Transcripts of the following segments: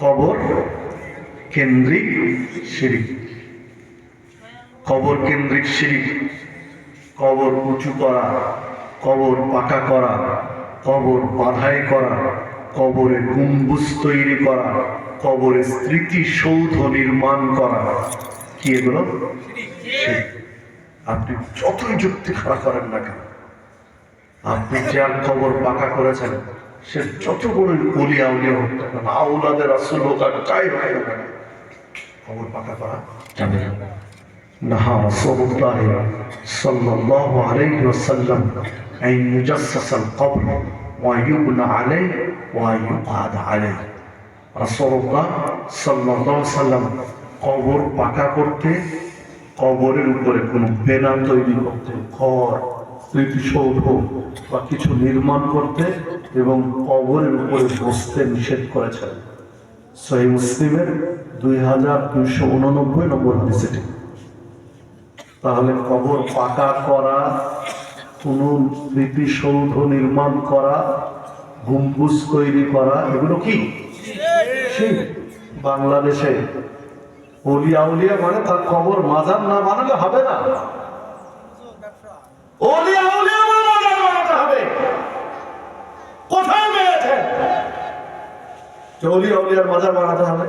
কবর কেন্দ্রিক শিরিক। কবর কেন্দ্রিক শিরিক। কবর উঁচু করা। কবর পাকা করা। কবর বাধাই করা। কবরে গম্বুজ তৈরি করা। কবরে স্মৃতিসৌধ নির্মাণ করা। কি এগুলো? আপনি যতই যুক্তি খাড়া করেন না কেন, আপনি যার কবর পাকা করেছেন সে যত বড় অলিয়া উলিয়া হোক না কেন আউলাদের আসল হোক আর যাই হোক না কেন, কবর পাকা করা যাবে না نهى رسول الله صلى الله عليه وسلم أن يجسس القبر ويبنى عليه ويقعد عليه رسول الله صلى الله عليه وسلم কবর পাকা করতে কবরের উপরে কোনো বেনা তৈরি করতে ঘর স্মৃতিসৌধ বা কিছু নির্মাণ করতে এবং কবরের উপরে বসতে নিষেধ করেছেন। সহি মুসলিমের দুই হাজার দুইশো উননব্বই নম্বর হাদিসটি। তাহলে কবর পাকা করা, কোন স্মৃতিসৌধ নির্মাণ করা, গম্বুজ তৈরি করা, এগুলো কি? শিরক। বাংলাদেশে অলিয়া উলিয়া মানে তার কবর মাজার না বানালে হবে না অলিয়া উলিয়া মানে মাজার বানাতে হবে কোথায় পেয়েছেন বানাতে হবে।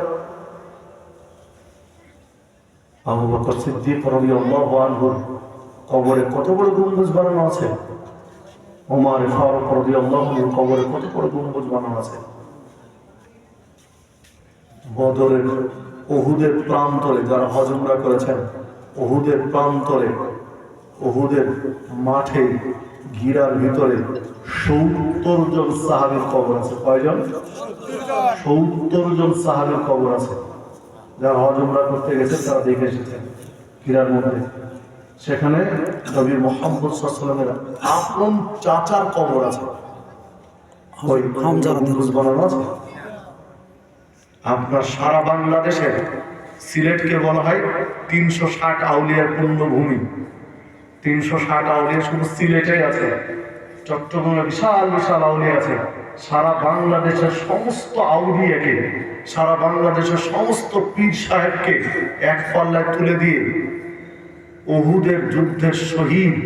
কবরে কত বড় গম্বুজ বানানো আছে? ওমর ফারুক আনহুর কবরে কত বড় গম্বুজ বানানো আছে? বদরের ওহুদের প্রান্তরে যারা হজমরা করেছেন ওহুদের প্রান্তরে ওহুদের মাঠে গিরার ভিতরে সত্তর জন সাহাবের কবর আছে। কয়জন? সত্তর জন সাহাবের কবর আছে। যারা হজমরা করতে গেছে তারা দেখে এসেছেন গিরার মধ্যে। সেখানে নবী মোহাম্মদ সাল্লামের আপন চাচার কবর আছে। ওই বানানো আছে? আপনার সারা বাংলাদেশের সিলেটকে বলা হয় তিনশো ষাট আউলিয়ার পূর্ণভূমি। তিনশো ষাট আউলিয়া শুধু সিলেটেই আছে। চট্টগ্রামে বিশাল বিশাল আউলিয়া আছে। সারা বাংলাদেশের সমস্ত আউলিয়াকে সারা বাংলাদেশের সমস্ত পীর সাহেবকে এক পাল্লায় তুলে দিয়ে অহুদের যুদ্ধের শহীদ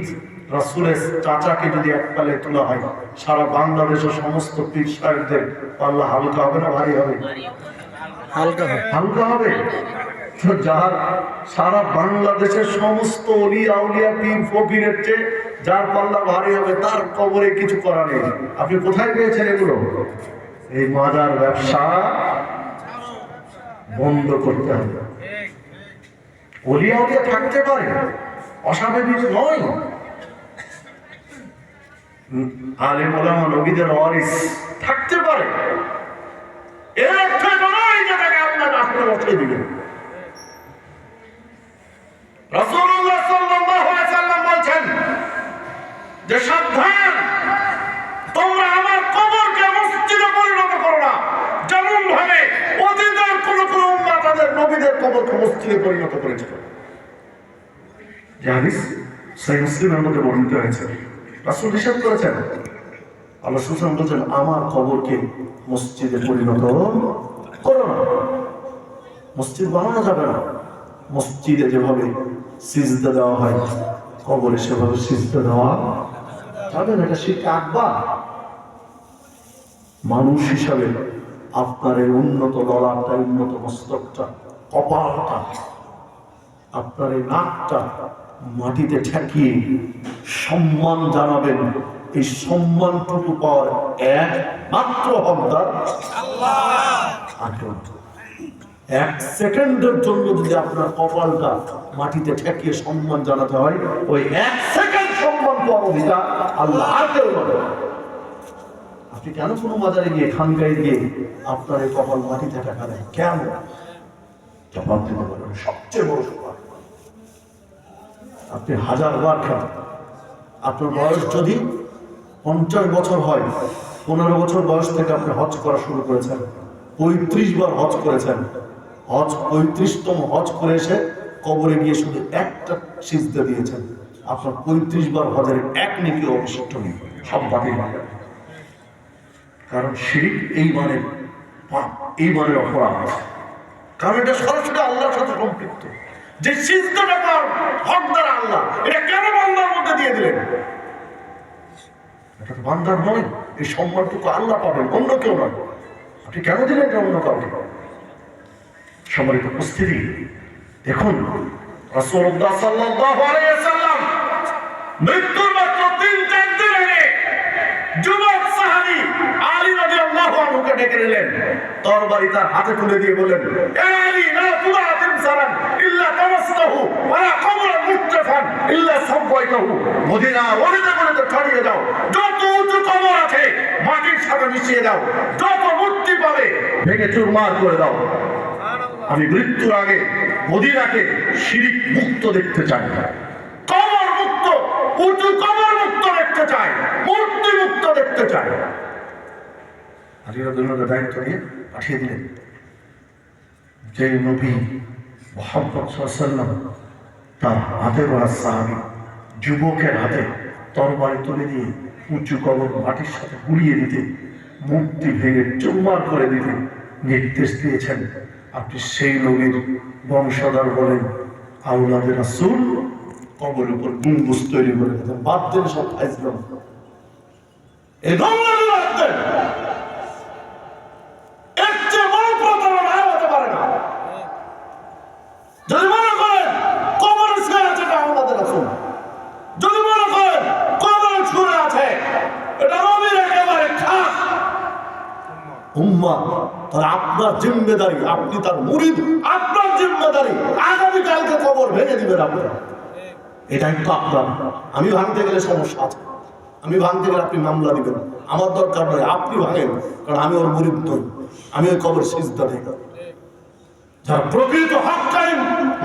রাসুলের চাচাকে যদি এক পাল্লায় তোলা হয় সারা বাংলাদেশের সমস্ত পীর সাহেবদের পাল্লা হালকা হবে না ভারী হবে? হালকা হয় হালকা হবে? তো যার সারা বাংলাদেশের সমস্ত যার পাল্লা ভারী হবে, তার কবরে কিছু করা নেই। আপনি কোথায় পেয়েছেন এগুলো? এই মাজার ব্যবসা বন্ধ করতে হবে। অলি আউলিয়া থাকতে পারে, অস্বাভাবিক নয়। আলেম ওলামা নবীদের ওয়ারিস থাকতে পারে। এর নয় যে তাকে আপনার বসিয়ে আলাইহি সাল্লাম বলছেন যে সাবধান, তোমরা আমার কবরকে মসজিদে পরিণত করো না। যেমন ভাবে অতীতের কোন কোন উম্মাহ তাদের নবীদের কবরকে মসজিদে পরিণত করেছিল হাদিস সহিহ মুসলিমের মধ্যে বর্ণিত হয়েছে। রাসূল হিসাব করেছেন। আল্লাহ সুসান বলছেন, আমার কবরকে মসজিদে পরিণত করো না। মসজিদ বানানো যাবে না। মসজিদে যেভাবে সিজদা দেওয়া হয়। কবরে সেভাবে সিজদা দেওয়া। যাবে না এটা শিখ আকবার। মানুষ হিসাবে আপনার এই উন্নত লড়াটা উন্নত মস্তকটা কপালটা আপনার এই নাকটা মাটিতে ঠেকিয়ে সম্মান জানাবেন। এই সম্মানটুকু পাওয়ার একমাত্র হকদার আগ্রহ এক সেকেন্ডের জন্য যদি আপনার কপালটা মাটিতে ঠেকিয়ে সম্মান জানাতে হয়, ওই এক সেকেন্ড সম্মান পাওয়ার আল্লাহ। আপনি কেন কোনো বাজারে গিয়ে খানগাই গিয়ে আপনার এই কপাল মাটিতে ঠেকা দেয়? কেন? জবাব দিতে পারবেন সবচেয়ে বড় আপনি হাজার বার খান আপনার বয়স যদি পঞ্চাশ বছর হয়, পনেরো বছর বয়স থেকে আপনি হজ করা শুরু করেছেন, পঁয়ত্রিশ বার হজ করেছেন হজ, পঁয়ত্রিশতম হজ করে এসে কবরে গিয়ে শুধু একটা সিজদা দিয়েছেন। আপনার পঁয়ত্রিশ বার হজের এক নেকি অবশিষ্ট নেই। সব বাকি কারণ শিরিক এই মানের পাপ এই মানের অপরাধ। কারণ এটা সরাসরি আল্লাহর সাথে সম্পৃক্ত। যে সিজদাটা পার হকদার আল্লাহ। এটা কেন বান্দার মধ্যে দিয়ে দিলেন? এটা তো বান্দার নয়, এই সম্মানটুকু আল্লাহ পাবেন, অন্য কেউ নয়। আপনি কেন দিলেন এটা অন্য কাউকে? সম্মানিত উপস্থিতি, দেখুন ওয়াসাল্লাম মৃত্যুর মাত্র তিন চার দিন আগে যুবক আলী রাদিয়াল্লাহু আনহুকে ডেকে নিলেন, তরবারি তার হাতে তুলে দিয়ে বললেন, "এ আলী, লা তুলাতিম সালাম, ইল্লা ইল্লা দাও দাও ভেঙে চুরমার করে দাও। আমি মৃত্যুর আগে মদিনাকে শিরিক মুক্ত দেখতে চাই। কবর মুক্ত, উঁচু কবর মুক্ত দেখতে চাই, মূর্তি মুক্ত দেখতে চাই। দায়িত্ব নিয়ে পাঠিয়ে দিলেন। যে নবী মোহাম্মদ তার হাতে গড়া সাহাবি যুবকের হাতে তরবারি তুলে দিয়ে উঁচু কবর মাটির সাথে গুলিয়ে দিতে, মূর্তি ভেঙে চুম্মার করে দিতে নির্দেশ দিয়েছেন। আপনি সেই নবীর বংশধর বলেন আউলাদের আসুন কবর উপর গুম্বুজ তৈরি করে বাদ দেন সব ফাইজলাম এবং এর চেয়ে বড় প্রতারণা আর হতে পারে না যদি মনে করেন কবর শুয়ে আছে এটা আমাদের রাসূল যদি মনে করেন কবর শুয়ে আছে এটা নবীর একেবারে খাস উম্মা তাহলে আপনার জিম্মেদারি, আপনি তার মুরিদ, আপনার জিম্মেদারি। আগামী কালকে কবর ভেঙে দিবেন আপনার এটাই তো আপনার। আমি ভাঙতে গেলে সমস্যা আছে। আমি ভাঙতে গেলে আপনি মামলা দিবেন। আমার দরকার নয়, আপনি ভাঙেন, কারণ আমি ওর মুরিদ নই। আমি ওই কবর সিজদা দিই। যারা প্রকৃত হকাই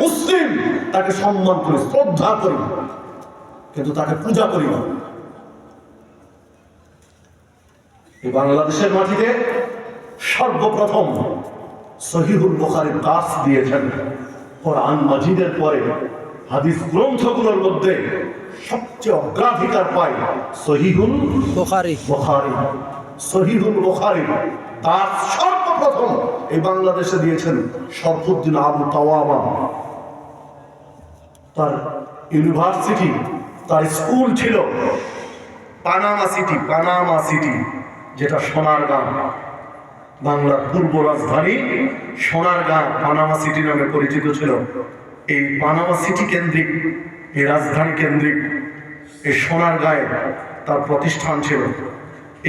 মুসলিম, তাকে সম্মান করি, শ্রদ্ধা করি, কিন্তু তাকে পূজা করি না। এই বাংলাদেশের মাটিতে সর্বপ্রথম সহিহুল বুখারীর দাস দিয়েছেন কোরআন মাজিদের পরে। হাদিস গ্রন্থগুলোর মধ্যে সবচেয়ে অগ্রাধিকার পায় সহিহুল বুখারী। বুখারী। সহিহুল বুখারী তার সর্বপ্রথম এই বাংলাদেশে দিয়েছেন শরফুদ্দিন আবু তাওয়ামা। তার ইউনিভার্সিটি তার স্কুল ছিল পানামা সিটি পানামা সিটি যেটা সোনারগাঁ। বাংলার পূর্ব রাজধানী সোনারগাঁ পানামা সিটি নামে পরিচিত ছিল। এই পানামা সিটি কেন্দ্রিক, এই রাজধানী কেন্দ্রিক, এই সোনারগাঁয়ে তার প্রতিষ্ঠান ছিল।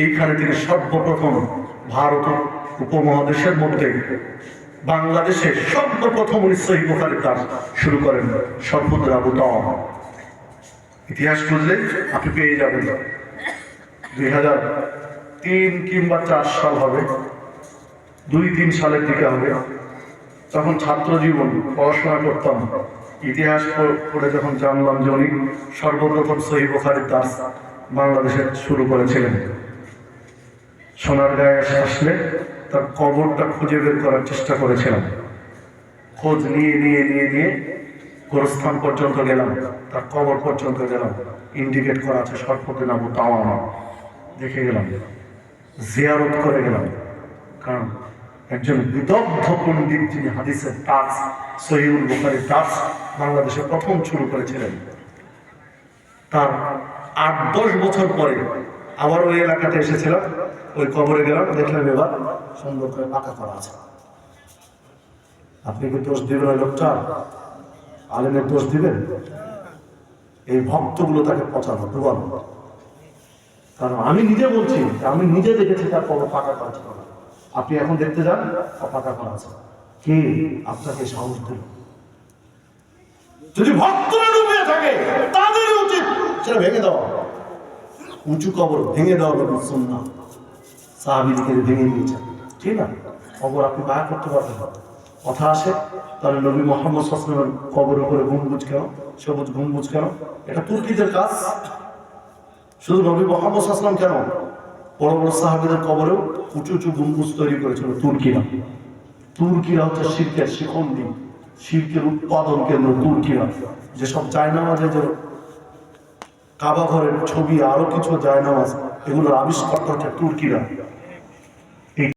এইখানে তিনি সর্বপ্রথম ভারত উপমহাদেশের মধ্যে বাংলাদেশে সর্বপ্রথম উনি সহি বুখারী দাস শুরু করেন সর্বদা আবু ইতিহাস খুঁজলে আপনি পেয়ে যাবেন। দুই হাজার তিন কিংবা চার সাল হবে। দুই তিন সালের দিকে হবে। তখন ছাত্র জীবন, পড়াশোনা করতাম। ইতিহাস পড়ে যখন জানলাম যে উনি সর্বপ্রথম সহি বুখারীর দাস বাংলাদেশে শুরু করেছিলেন। সোনার গায়ে আসলে তার কবরটা খুঁজে বের করার চেষ্টা করেছিলাম। খোঁজ নিয়ে নিয়ে নিয়ে নিয়ে গোরস্থান পর্যন্ত গেলাম, তার কবর পর্যন্ত গেলাম। ইন্ডিকেট করা আছে সর্বদিন আবু তাওয়ামা দেখে গেলাম, জিয়ারত করে গেলাম। একজন বিদগ্ধ পণ্ডিত যিনি হাদিসের তাজ সহিউল বুখারীর তাজ বাংলাদেশে প্রথম শুরু করেছিলেন। তার আট, দশ বছর পরে আবার ওই এলাকাতে এসেছিলাম, ওই কবরে গেলাম, দেখলাম এবার সুন্দর করে পাকা করা আছে। আপনি কি দোষ দিবেন ওই লোকটা? আলেমের দোষ দিবেন? এই ভক্তগুলো তাকে পচানো ডুবানো কারণ আমি নিজে বলছি, আমি নিজে দেখেছি তার কবর পাকা করা। আপনি এখন দেখতে যান তা পাকা করা আছে। কে আপনাকে সাহস দিল যদি ভক্তরা ডুবে থাকে তাদের উচিত। সেটা ভেঙে দেওয়া উঁচু কবর ভেঙে দেওয়া হবে সুন্না সাহাবিদিকে ভেঙে দিয়েছেন। ঠিক না? কবর আপনি পায়া করতে পারবেন। কথা আসে, তাহলে নবী মোহাম্মদ সাসলামের কবর উপরে গম্বুজ কেন? সবুজ গম্বুজ কেন? এটা তুর্কিদের কাজ। শুধু নবী মোহাম্মদ সাসলাম কেন? বড় বড় সাহাবিদের কবরেও উঁচু উঁচু গম্বুজ তৈরি করেছিল তুর্কিরা। তুর্কিরা হচ্ছে শিল্পের শিখন্ডি শিল্পের উৎপাদন কেন্দ্র তুর্কিরা। যেসব চায়নামাজে যে কাবা ঘরের ছবি, আরও কিছু জায়নামাজ, এগুলোর আবিষ্কর্তা হচ্ছে তুর্কিরা।